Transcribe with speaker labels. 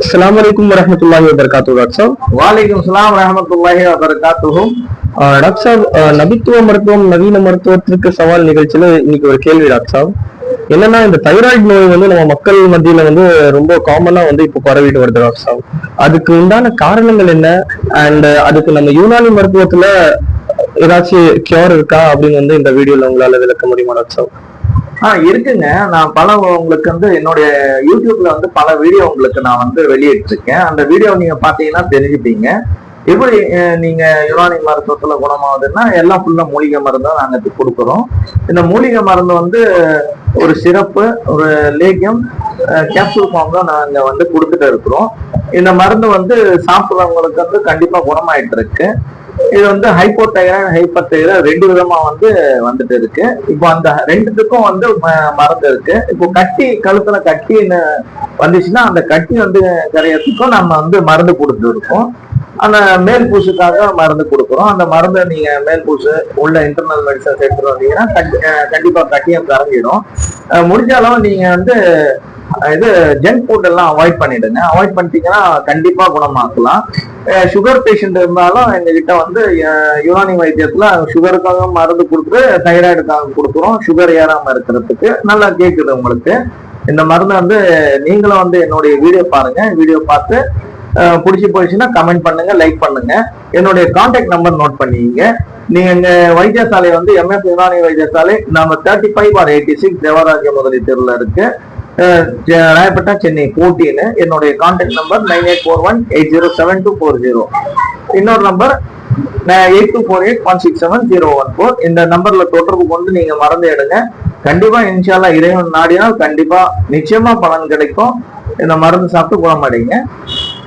Speaker 1: அஸ்ஸலாமு அலைக்கும் வரஹ்மத்துல்லாஹி வபரகாத்துஹு டாக்டர் சாப்
Speaker 2: வாலைக்கும் சலாம் ரஹமத்துல்லாஹி வபரகாத்துஹும்
Speaker 1: டாக்டர் சாப் நபித்துவ மருத்துவம் நவீன மருத்துவத்திற்கு சவால் நிகழ்ச்சியில இன்னைக்கு ஒரு கேள்வி டாக்டர் சாப் என்னன்னா இந்த தைராய்டு நோய் வந்து நம்ம மக்கள் மத்தியில வந்து ரொம்ப காமனா வந்து இப்போ பரவிட்டு வருது டாக்டர் சாப். அதுக்கு உண்டான காரணங்கள் என்ன? அண்ட் அதுக்கு நம்ம யூனானி மருத்துவத்துல ஏதாச்சும் கியூர் இருக்கா அப்படின்னு வந்து இந்த வீடியோல உங்களால விளக்க முடியுமா டாக்டர் சாப்?
Speaker 2: ஆ இருக்குங்க. நான் பல உங்களுக்கு வந்து என்னுடைய யூடியூப்ல வந்து பல வீடியோ உங்களுக்கு நான் வந்து வெளியிட்டிருக்கேன். அந்த வீடியோ நீங்க பாத்தீங்கன்னா தெரிஞ்சுப்பீங்க. எப்படி நீங்க யுனானி மருத்துவத்துல குணமாகுதுன்னா எல்லாம் ஃபுல்லா மூலிகை மருந்தும் நாங்க கொடுக்குறோம். இந்த மூலிகை மருந்து வந்து ஒரு சிறப்பு ஒரு லேகியம் கேப்சூல் ஃபார்ம் தான் நாங்க வந்து கொடுத்துட்டு இருக்கிறோம். இந்த மருந்து வந்து சாப்பிட்றவங்களுக்கு வந்து கண்டிப்பா குணமாயிட்டு இருக்கு இது வந்து ஹைப்போதைராய்டு ஹைப்பர் ரெண்டு விதமா வந்து வந்துட்டு இருக்கு. இப்போ அந்த ரெண்டுத்துக்கும் வந்து ம- மருந்து இருக்கு. இப்போ கட்டி கழுத்துல கட்டின்னு வந்துச்சுன்னா அந்த கட்டி வந்து கரையறதுக்கும் நம்ம வந்து மருந்து கொடுத்துட்டு இருக்கோம் அந்த மேல் பூசுக்காக மருந்து கொடுக்குறோம். அந்த மருந்தை நீங்க மேல் பூசு உள்ள இன்டர்னல் மெடிசன்ஸ் எடுத்துட்டு வந்தீங்கன்னா கண்டி- கண்டிப்பா கட்டியம் கரைஞ்சிடும். முடிஞ்ச அளவு நீங்க வந்து இது ஜங்க் ஃபுட் எல்லாம் அவாய்ட் பண்ணிடுங்க. அவாய்ட் பண்ணிட்டீங்கன்னா கண்டிப்பா குணமாக்கலாம். சுகர் பேஷண்ட் இருந்தாலும் எங்ககிட்ட வந்து யுனானி வைத்தியத்துல சுகருக்காக மருந்து கொடுத்துட்டு தைராய்டுக்காக கொடுக்குறோம். சுகர் ஏறாம இருக்கிறதுக்கு. நல்லா கேட்குது உங்களுக்கு. இந்த மருந்து வந்து நீங்களும் வந்து என்னுடைய வீடியோ பாருங்க. வீடியோ பார்த்து பிடிச்சி போயிடுச்சுன்னா கமெண்ட் பண்ணுங்க லைக் பண்ணுங்க. என்னுடைய கான்டாக்ட் நம்பர் நோட் பண்ணிங்க நீங்க எங்க வைத்தியசாலை வந்து எம்எஸ் யுனானி வைத்தியசாலை நம்ம thirty five or eighty six Devaraja Mudali தெருல இருக்கு. ராயப்பேட்டா சென்னை போட்டியில என்னுடைய contact number nine eight four one eight zero seven two four zero. இன்னொரு number eight two four eight one six seven zero one four. இந்த நம்பர்ல தொடர்பு கொண்டு நீங்க மறந்து எடுங்க. கண்டிப்பா இன்ஷால்லா இறைவன் நாடினால் கண்டிப்பா நிச்சயமா பலன் கிடைக்கும். இந்த மருந்து சாப்பிட்டு குணமடைங்க